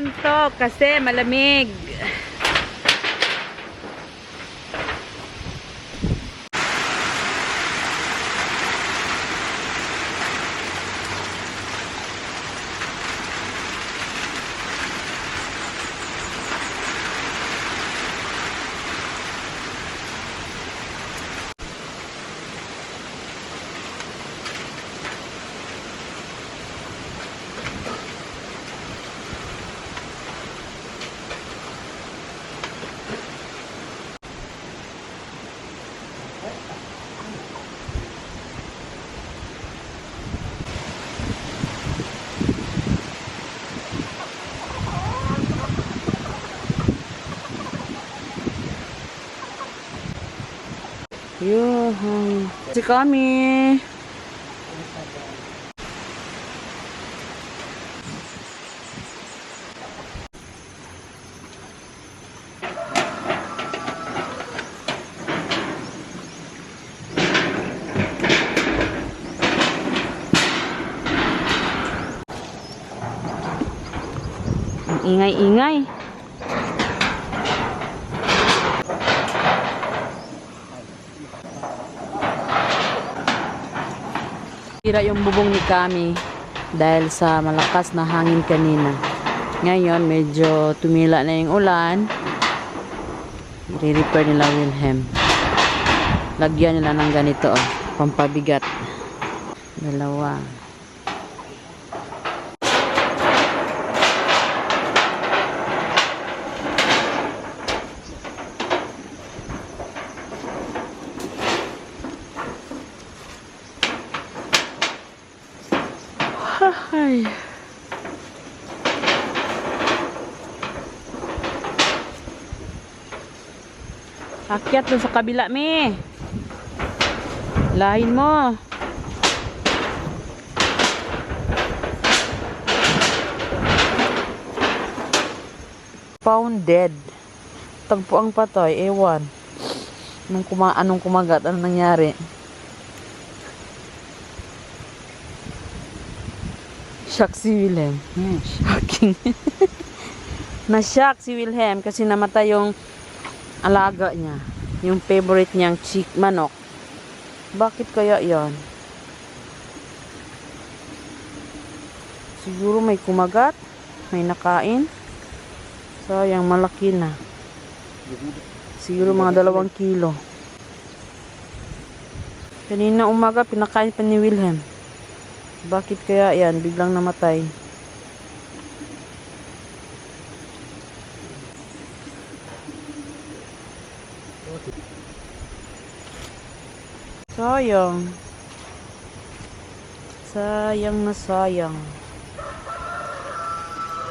kanto kasi malamig. Yuhay. Si kami. Ang ingay-ingay. Sira yung bubong ni Kami dahil sa malakas na hangin kanina. Ngayon, medyo tumila na yung ulan. I-repair nila Wilhelm. Lagyan nila ng ganito, oh, pampabigat. Dalawa. Ay. Akyat dun sa kabila, me. Lahin mo. Pounded. Tagpo ang patay, ewan. Anong, kuma anong kumagat? Anong nangyari? Shock si Wilhelm. Shocking. Na-shock si Wilhelm kasi namatay yung alaga niya. Yung favorite niyang chick manok. Bakit kaya yan? Siguro may kumagat. May nakain. Sayang, malaki na. Siguro mga dalawang kilo. Kanina umaga, pinakain pa ni Wilhelm. Bakit kaya yan? Biglang namatay. Sayang. Sayang na sayang.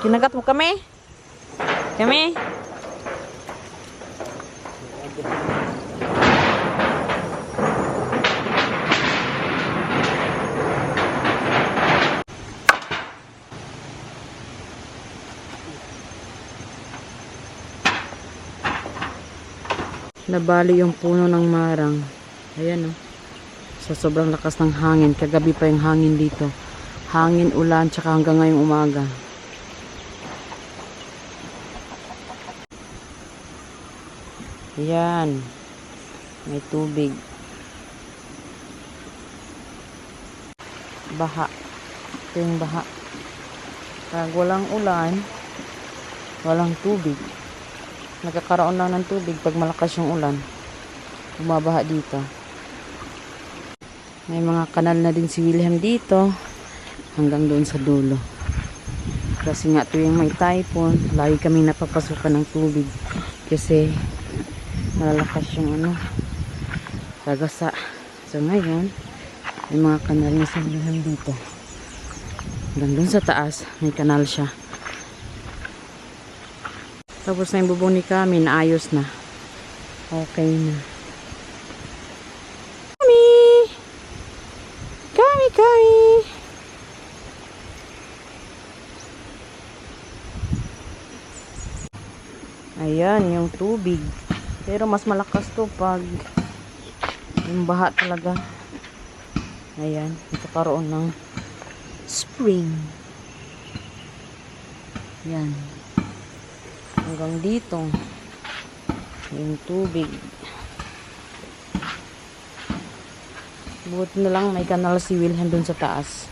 Kinagat mo kami? Kami? Nabali yung puno ng marang. Ayan oh. Sa sobrang lakas ng hangin. Kagabi pa yung hangin dito. Hangin, ulan, tsaka hanggang ngayong umaga. Ayan. May tubig. Baha. Ito yung baha. Pag walang ulan, walang tubig nagkakaroon lang ng tubig pag malakas yung ulan bumabaha dito may mga kanal na din si Wilhelm dito hanggang doon sa dulo. Kasi nga tuwing may typhoon lagi kami napapasukan ng tubig. Kasi malalakas yung ano sagasa so ngayon may mga kanal na si Wilhelm dito. Hanggang doon sa taas may kanal siya. Tapos na yung bubong ni Kami, naayos na. Okay na. Kami! Kami, Kami! Ayan, yung tubig. Pero mas malakas to pag yung baha talaga. Ayan, nagkakaroon ng spring. Yan. Hanggang dito. Yung tubig. Buti na lang may kanal si Wilhelm dun sa taas.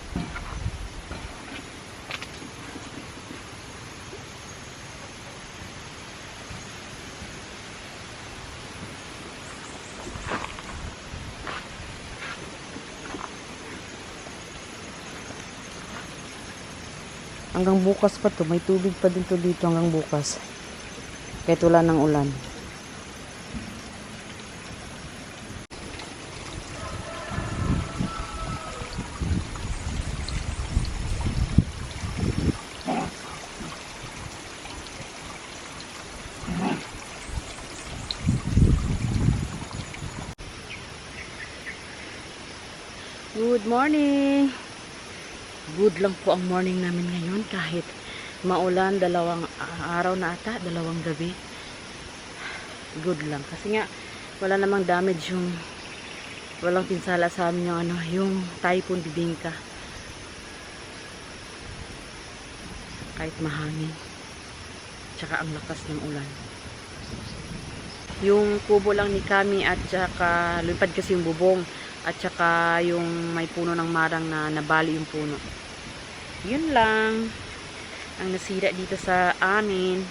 Hanggang bukas pa to. May tubig pa din to dito hanggang bukas. Kahit wala ng ulan. Good morning! Good lang po ang morning namin ngayon kahit maulan dalawang araw na ata, dalawang gabi. Good lang. Kasi nga, wala namang damage yung walang pinsala sa amin yung ano, yung typhoon bibingka. Kahit mahangin. Tsaka ang lakas ng ulan. Yung kubo lang ni Kami at tsaka lumipad kasi yung bubong at saka yung may puno ng marang na nabali yung puno. Yun lang ang nasira dito sa amin.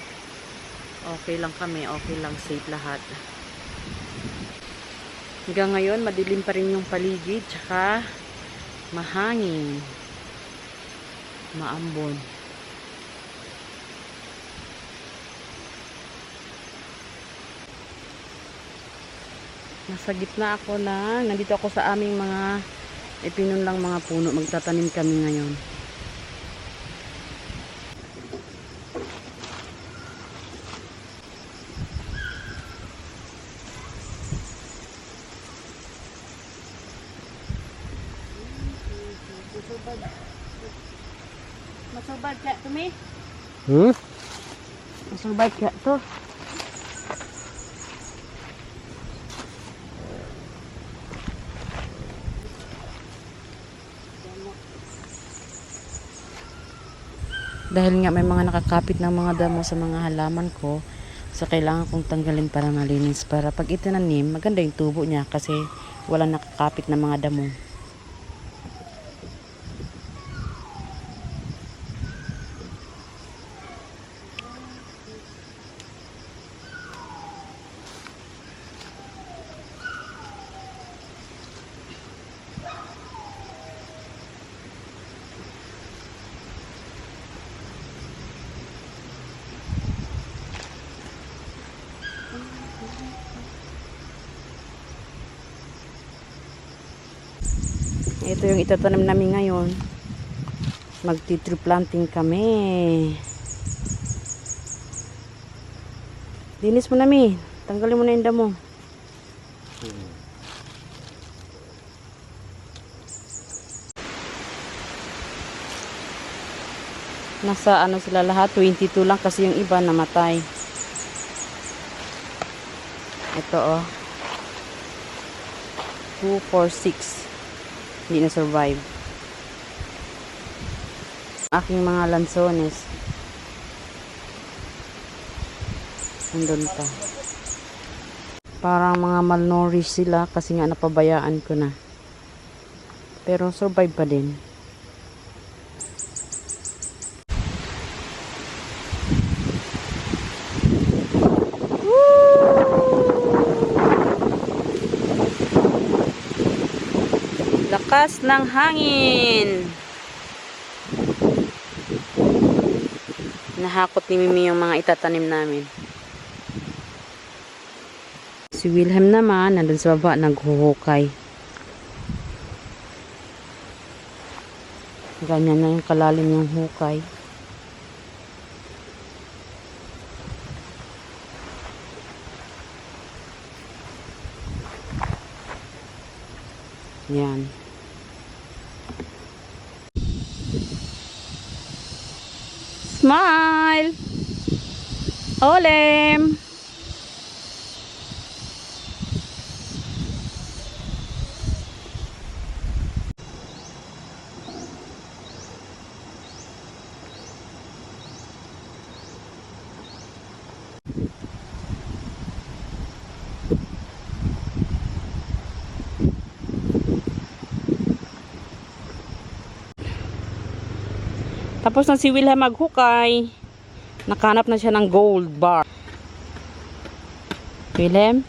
Okay lang kami, okay lang, safe lahat. Hanggang ngayon, madilim pa rin yung paligid, tsaka mahangin, maambon. Nasa gitna ako na, nandito ako sa aming mga ipinunlang mga puno. Magtatanim kami ngayon. Masubad ka to me? Hmm? Masubad ka to? Dahil nga may mga nakakapit ng mga damo sa mga halaman ko, sa kailangan kong tanggalin para malinis. Para pag itinanim, maganda yung tubo niya kasi wala nakakapit ng mga damo. Ito yung itatanim namin ngayon. Magti-tree planting kami. Dinis mo namin. Tanggalin mo na yung damo. Nasa ano sila lahat? 22 lang kasi yung iba namatay. Ito oh. 2, 4, 6 hindi na survive. Aking mga lansones. Nandun pa. Parang mga malnourished sila kasi nga napabayaan ko na. Pero survive pa din Lakas ng hangin. Nahakot ni Mimi yung mga itatanim namin. Si Wilhelm naman, nandun sa baba, naghuhukay. Ganyan na yung kalalim yung hukay. Yan. Smile! Olem! Tapos na si Wilhelm maghukay. Nakanap na siya ng gold bar. Wilhelm?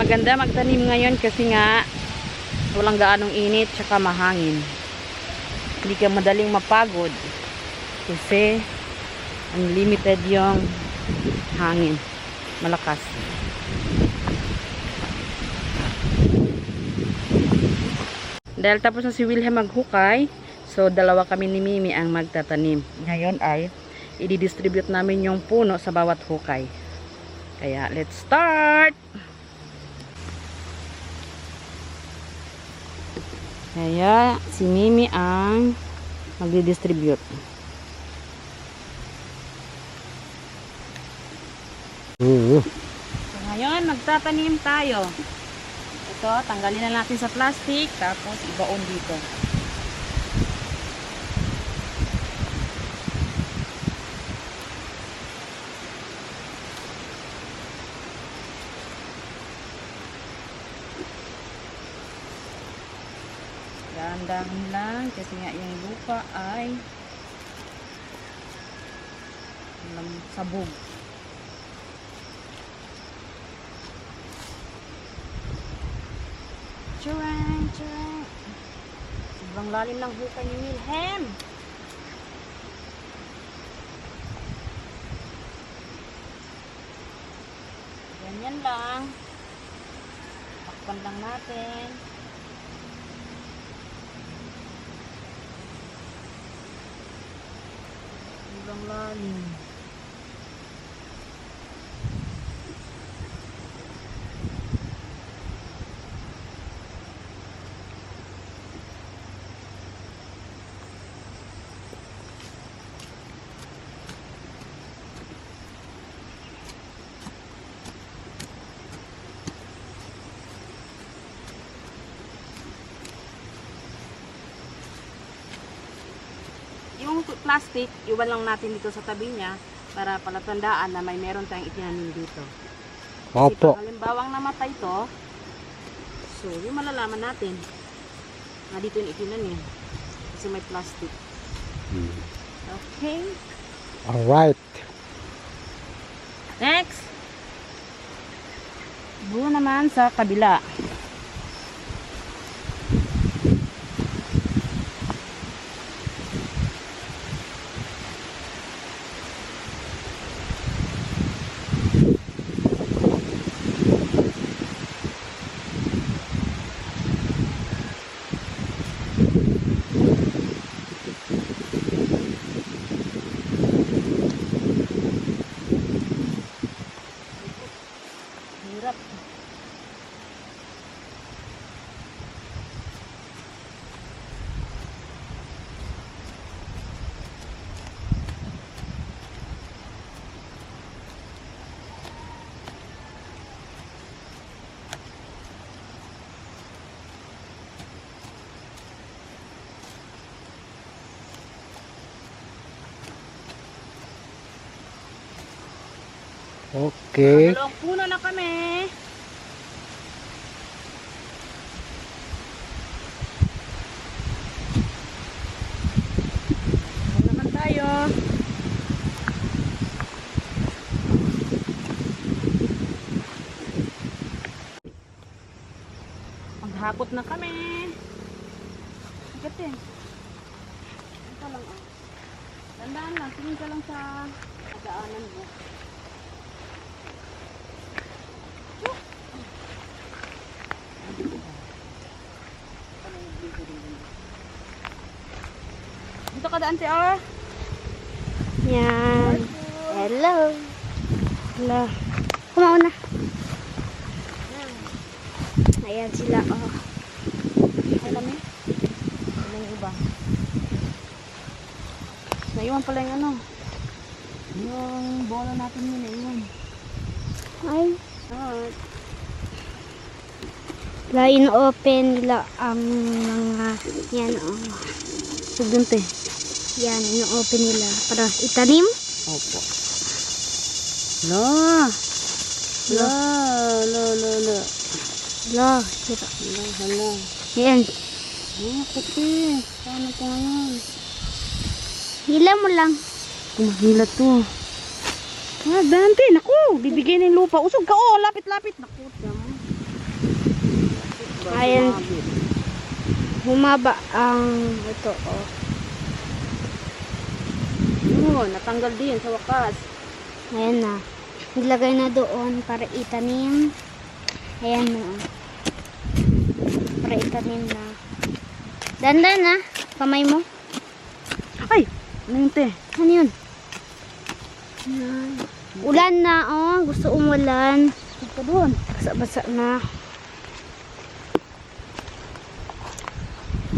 Maganda magtanim ngayon kasi nga walang gaanong init tsaka mahangin. Hindi ka madaling mapagod kasi unlimited yung hangin. Malakas. Dahil tapos na si Wilhelm maghukay, so dalawa kami ni Mimi ang magtatanim. Ngayon ay i-distribute namin yung puno sa bawat hukay. Kaya let's start! Kaya si Mimi ang magdi-distribute. Oo. So, ngayon, magtatanim tayo. Ito, tanggalin na natin sa plastic, tapos ibaon dito. Dahan-dahan lang kasi nga yung lupa ay sabog. Sobrang lalim ng hukay ni Wilhelm. Ganyan lang. Takpan lang natin. Sobrang lalim. Yung plastic, iwan lang natin dito sa tabi niya para palatandaan na may meron tayong itinanim dito. Kasi Opo. pag halimbawang namatay to, so yung malalaman natin na dito yung itinanim. Kasi may plastic. Hmm. Okay. Alright. Next. Doon naman sa kabila. Okay. Dalawang puno na kami. Ano tayo? Maghakot na kami. Agad eh. Ito lang ah. Lang, tingin ka lang sa daanan mo. Si Awa. Yan. Hello. Hala. Kumauna. Ayan sila, oh. Ay kami. Ano yung iba? Naiwan pala yung ano. Yung bola natin yun, naiwan. Ay, Ah, line open nila ang mga, yan, oh. sugdun te. Yan, ino-open nila para itanim. Opo. La. La. La. La. La. Lo, ito. La. Hala. Yan. Ah, puti. Paano pa ngayon? Hila mo lang. Kumahila to. Ah, Dante, naku, bibigyan ng lupa. Usog ka, oh, lapit-lapit. Naku, tama. Ayan. Humaba ang ito. Oh. Yun, natanggal din sa wakas. Ayan na. Nilagay na doon para itanim. Ayan na. Para itanim na. Dandan na. Kamay mo. Ay, ano yun, te? Ano yun? Ayan. Ulan na, oh. Gusto umulan. Ka doon. Basa-basa na.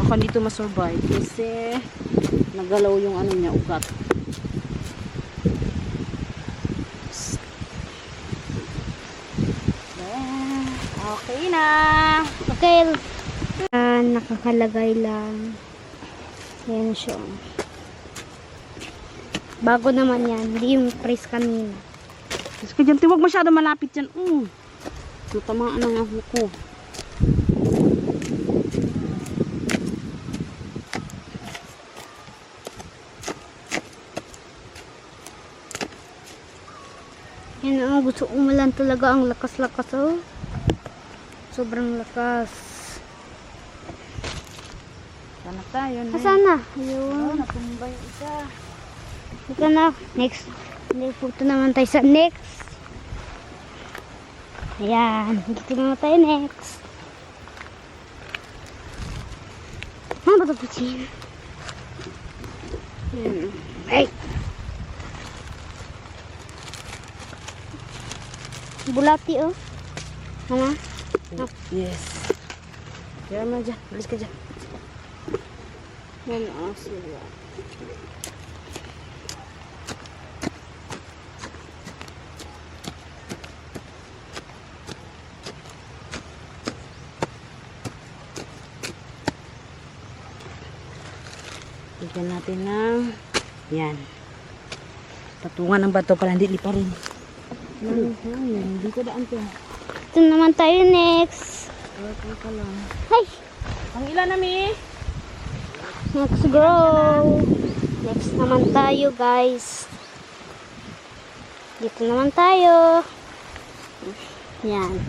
Baka dito masurvive kasi nagalaw yung ano niya, ugat. Okay na. Okay. Ah, nakakalagay lang. Yan siya. Bago naman yan. Hindi yung press kanina. Kasi ka dyan, huwag masyado malapit dyan. Mm. Matamaan ang aho ko. Yan ang gusto umulan talaga ang lakas-lakas oh. Sobrang lakas. Sana tayo na. Asan na? Oh, Ayun. natumba yung isa. Ika na. Next. Next punta naman tayo sa next. Ayan. Dito naman tayo next. Ano ba ito putin? Yan. Ay! Bulati oh. Ano? Yes. Kaya mo dyan. Alis ka dyan. Yan ang sila. Bigyan natin ng yan. Patungan ng bato para hindi liparin. Yan, yan. Dito daan to. Ito naman tayo next. Ay! Ang ilan na mi? Next grow. Next naman tayo guys. Dito naman tayo. Yan.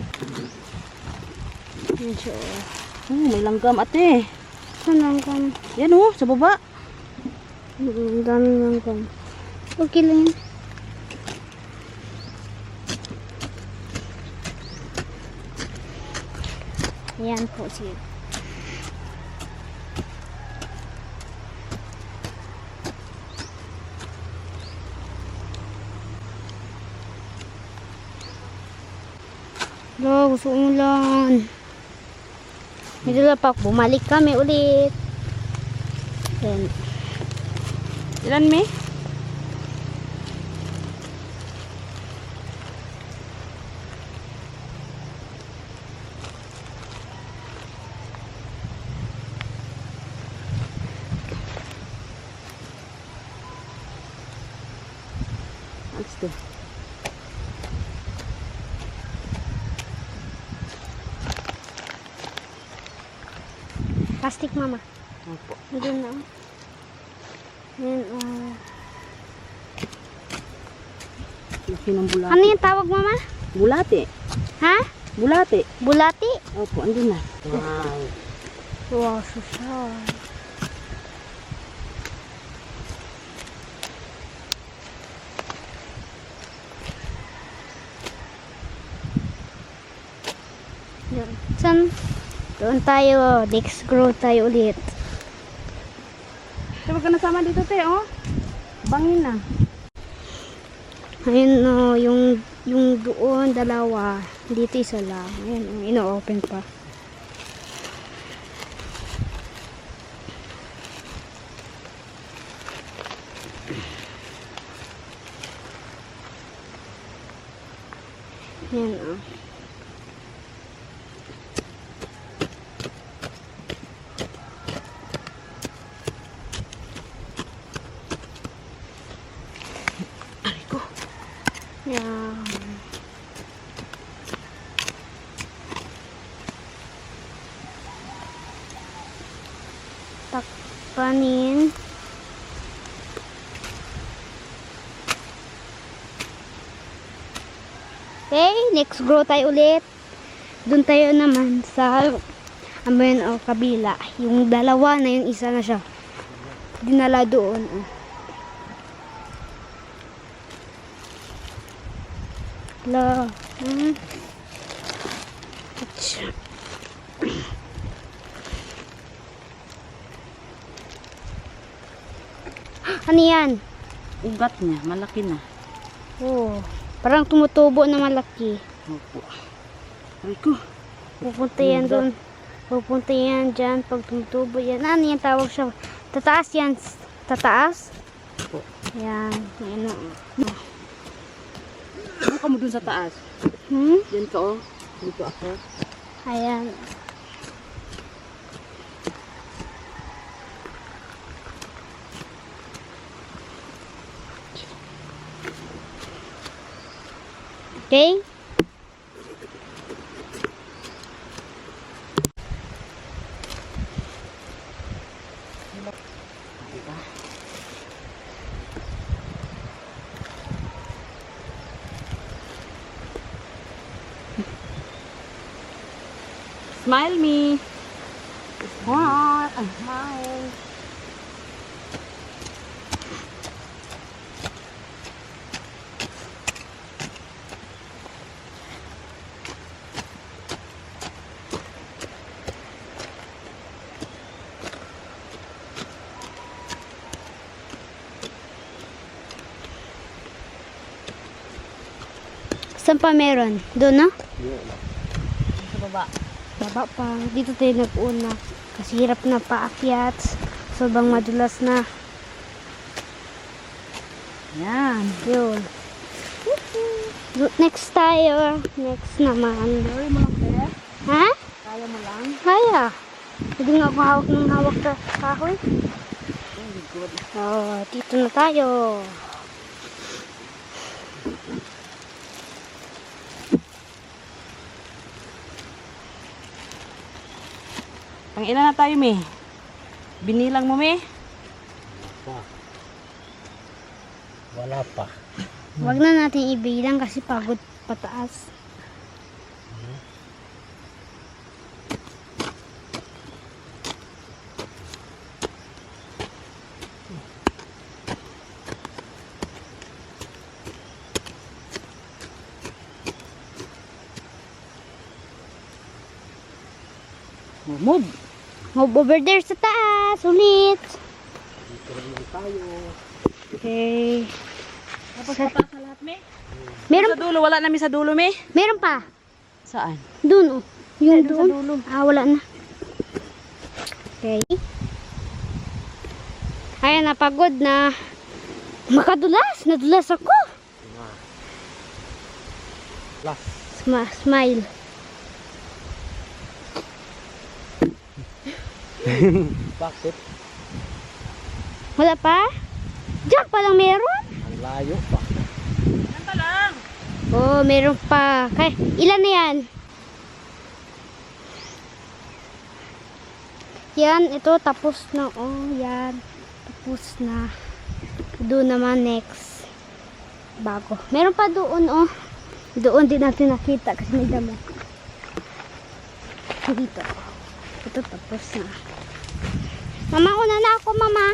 Yan siya. oh. Hmm, may langgam ate. Saan lang kan? Yan oh, sa baba. Ang dami lang kan. Okay lang yun. Yan po sige. Lo, gusto umulan. Medyo lang pa, bumalik kami ulit. Then, Ilan mi? Plastic mama. Opo. Hindi na. Yan, oh. Laki ng bulate. Ano yung tawag mama? Bulate. Ha? Bulate. Bulati? Opo, andun na. Wow. Wow, social. Yan. San? Doon tayo. Next grow tayo ulit. Huwag ka nasama dito, te, oh. Bangin na. Ayun no, yung yung doon dalawa, dito isa lang. Ayun, oh, ino-open pa. Yan oh. Aray ko. Yan. kanin. Okay, next grow tayo ulit. Doon tayo naman sa yun, oh, kabila. Yung dalawa na yung isa na siya. Dinala doon. Oh. Hello. Hmm. Ano yan? Ugat niya, malaki na. Oh, parang tumutubo na malaki. Opo. Ay ko. Pupunta yan doon. Pupunta yan dyan pag tumutubo yan. Ano yan tawag siya? Tataas yan. Tataas? Opo. Yan. Yan. Ano ka mo dun sa taas? Hmm? Diyan ka oh. Dito ako. Ayan. Okay? Smile me. Smile. Smile. Saan pa meron? Doon na? Sa baba. Baba pa. Dito tayo nag-una. Kasi hirap na paakyat. Sobrang madulas na. Yan. Yun. Next tayo. Next naman. Sorry mo lang, Pe. Ha? Kaya mo lang. Kaya. Hindi nga ako hawak ng hawak sa kahoy. Oh, dito na tayo. Pang ilan na tayo, me? Binilang mo, me? Pa. Wala pa. Huwag na natin ibilang kasi pagod pataas. Move over there sa taas. Ulit. Dito naman tayo. Okay. Tapos pataas na lahat, me? Meron, Sa dulo, wala namin sa dulo, me? meron pa. Saan? Doon oh. Yung doon sa dulo. Ah, wala na. Okay. Ayan, napagod na. Makadulas. Nadulas ako. Last. Sma- smile. Bakit? Wala pa? Diyan pa lang meron? Ang layo pa. Yan pa lang. Oo, oh, meron pa. Kay, ilan na yan? Yan, ito tapos na. Oh, yan. Tapos na. Doon naman next. Bago. Meron pa doon, oh. Doon din natin nakita kasi may damo. Dito. Ito tapos na. Mama, una na ako, mama.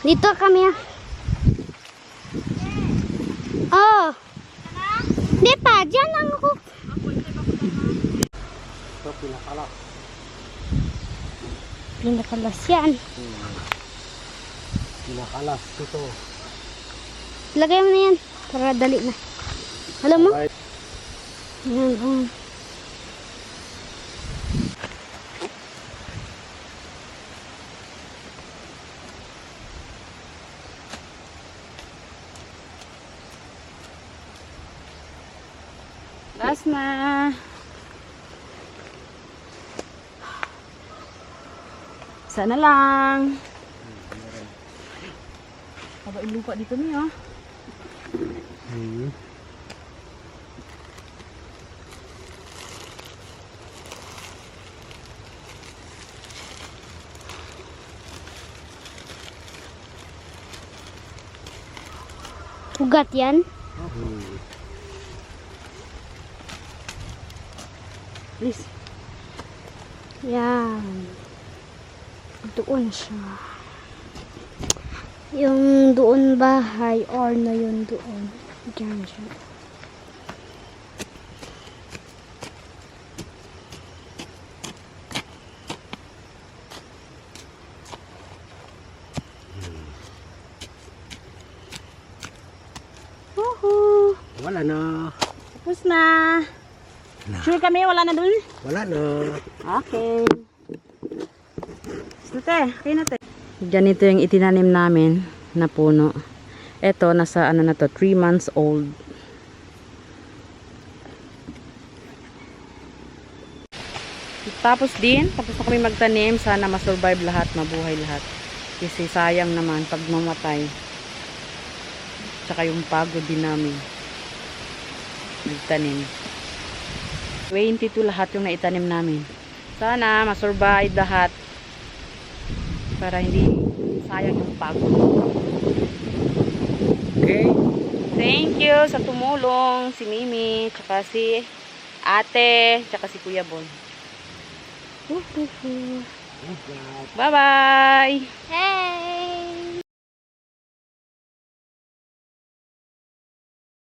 Dito kami. ah. Oh. Di pa, dyan lang ako. Ito pinakalak. Pinakalas yan. Pinakalas. Ito. Lagay mo na yan. Para dali na. Alam mo? Yan, oh. sana lang. Habang hmm. lupa dito niya. Hmm. Ugat yan? Please. Yan. Yeah. Doon siya. Yung doon bahay or na yun doon. Diyan siya. Wala na. Tapos na. Sure kami, wala na dun? Wala na. Okay. Nate, kayo nate. Ganito yung itinanim namin na puno. Ito, nasa ano na to, 3 months old. Tapos din, tapos na kami magtanim, sana masurvive lahat, mabuhay lahat. Kasi sayang naman pag mamatay. Tsaka yung pagod din namin. Magtanim. 22 lahat yung naitanim namin. Sana masurvive lahat. Para hindi sayang yung pagod. Okay. Thank you sa tumulong. Si Mimi, tsaka si ate, tsaka si Kuya Bon. Bye-bye! Hey!